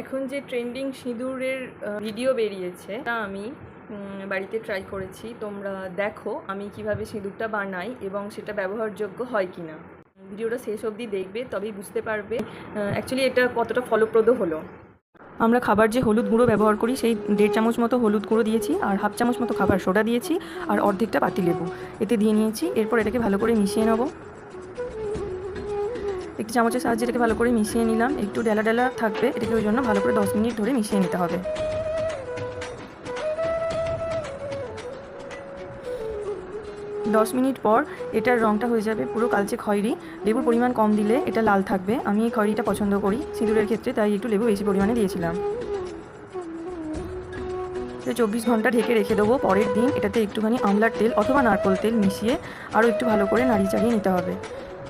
এখন যে ট্রেন্ডিং সিঁদুরের ভিডিও বেরিয়েছে, তা আমি বাড়িতে ট্রাই করেছি। তোমরা দেখো আমি কীভাবে সিঁদুরটা বানাই এবং সেটা ব্যবহারযোগ্য হয় কি না ভিডিওটা শেষ অবধি দেখবে, তবেই বুঝতে পারবে অ্যাকচুয়ালি এটা কতটা ফলপ্রদ হলো। আমরা খাবার যে হলুদ গুঁড়ো ব্যবহার করি, সেই দেড় চামচ মতো হলুদ গুঁড়ো দিয়েছি আর হাফ চামচ মতো খাবার সোডা দিয়েছি আর অর্ধেকটা পাতি লেবু। এতে দিয়ে নিয়েছি, এরপর এটাকে ভালো করে মিশিয়ে নেব। একটি চামচের সাহায্যে এটাকে ভালো করে মিশিয়ে নিলাম। একটু ডেলা ডেলা থাকবে। এটাকে ওই জন্য ভালো করে দশ মিনিট ধরে মিশিয়ে নিতে হবে। দশ মিনিট পর এটার রঙটা হয়ে যাবে পুরো কালচে খয়েরি। লেবুর পরিমাণ কম দিলে এটা লাল থাকবে। আমি এই খয়েরিটা পছন্দ করি সিঁদুরের ক্ষেত্রে, তাই একটু লেবু বেশি পরিমাণে দিয়েছিলাম। চব্বিশ ঘণ্টা ঢেকে রেখে দেবো। পরের দিন এটাতে একটুখানি আমলার তেল অথবা নারকোল তেল মিশিয়ে আরও একটু ভালো করে নাড়ি চাড়িয়ে নিতে হবে।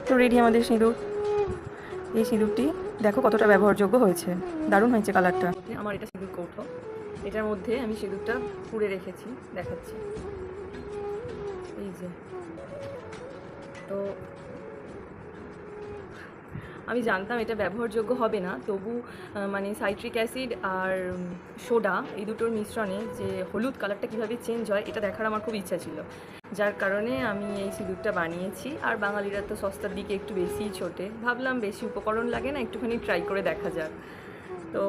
তো রেডি আমাদের সিঁদুর। এই সিঁদুরটি দেখো কতটা ব্যবহারযোগ্য হয়েছে। দারুণ হয়েছে কালারটা। আমার এটা সিঁদুর কৌটো। এটার মধ্যে আমি সিঁদুরটা পুড়ে রেখেছি, দেখাচ্ছি। এই যে। তো আমি জানতাম এটা ব্যবহারযোগ্য হবে না, তবু মানে সাইট্রিক অ্যাসিড আর সোডা এই দুটোর মিশ্রণে যে হলুদ কালারটা কীভাবে চেঞ্জ হয়, এটা দেখার আমার খুব ইচ্ছা ছিল। যার কারণে আমি এই সিঁদুরটা বানিয়েছি। আর বাঙালিরা তো সস্তার দিকে একটু বেশিই ছোটে। ভাবলাম বেশি উপকরণ লাগে না, একটুখানি ট্রাই করে দেখা যাক। তো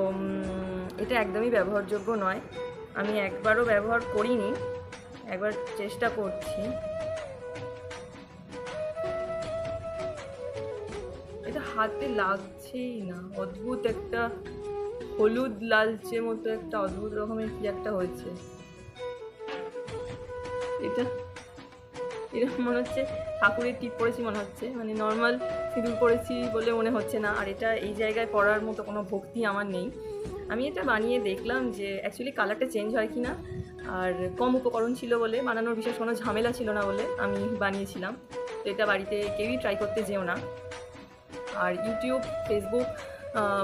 এটা একদমই ব্যবহারযোগ্য নয়। আমি একবারও ব্যবহার করিনি, একবার চেষ্টা করছি। এটা হাতে লাগছেই না, অদ্ভুত একটা হলুদ লালচে মতো একটা অদ্ভুত রকমের কি একটা হয়েছে। এটা এরকম মনে হচ্ছে ঠাকুরের টিপ পরেছি মনে হচ্ছে। মানে নর্মাল সিঁদুর পরেছি বলে মনে হচ্ছে না। আর এটা এই জায়গায় পরার মতো কোনো ভক্তি আমার নেই। আমি এটা বানিয়ে দেখলাম যে অ্যাকচুয়ালি কালারটা চেঞ্জ হয় কি না আর কম উপকরণ ছিল বলে, বানানোর বিশেষ কোনো ঝামেলা ছিল না বলে আমি বানিয়েছিলাম। তো এটা বাড়িতে কেউই ট্রাই করতে যেও না। আর ইউটিউব ফেসবুক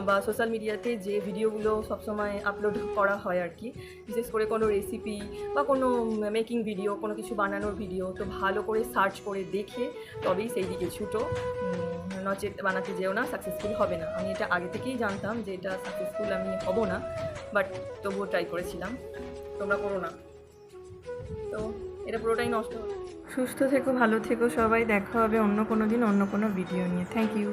বা সোশ্যাল মিডিয়াতে যে ভিডিওগুলো সবসময় আপলোড করা হয় আর কি, বিশেষ করে কোনো রেসিপি বা কোনো মেকিং ভিডিও কোনো কিছু বানানোর ভিডিও তো ভালো করে সার্চ করে দেখে তবেই সেই দিকে ছুটো। নচেত বানাতে যেও না সাকসেসফুল হবে না। আমি এটা আগে থেকেই জানতাম যে এটা সাকসেসফুল আমি হব না বাট তবুও ট্রাই করেছিলাম। তোমরা করো না। তো এটা পুরোটাই নষ্ট সুস্থ থেকো, ভালো থেকো, সবাই দেখা হবে অন্য কোনো দিন, অন্য কোনো ভিডিও নিয়ে। Thank you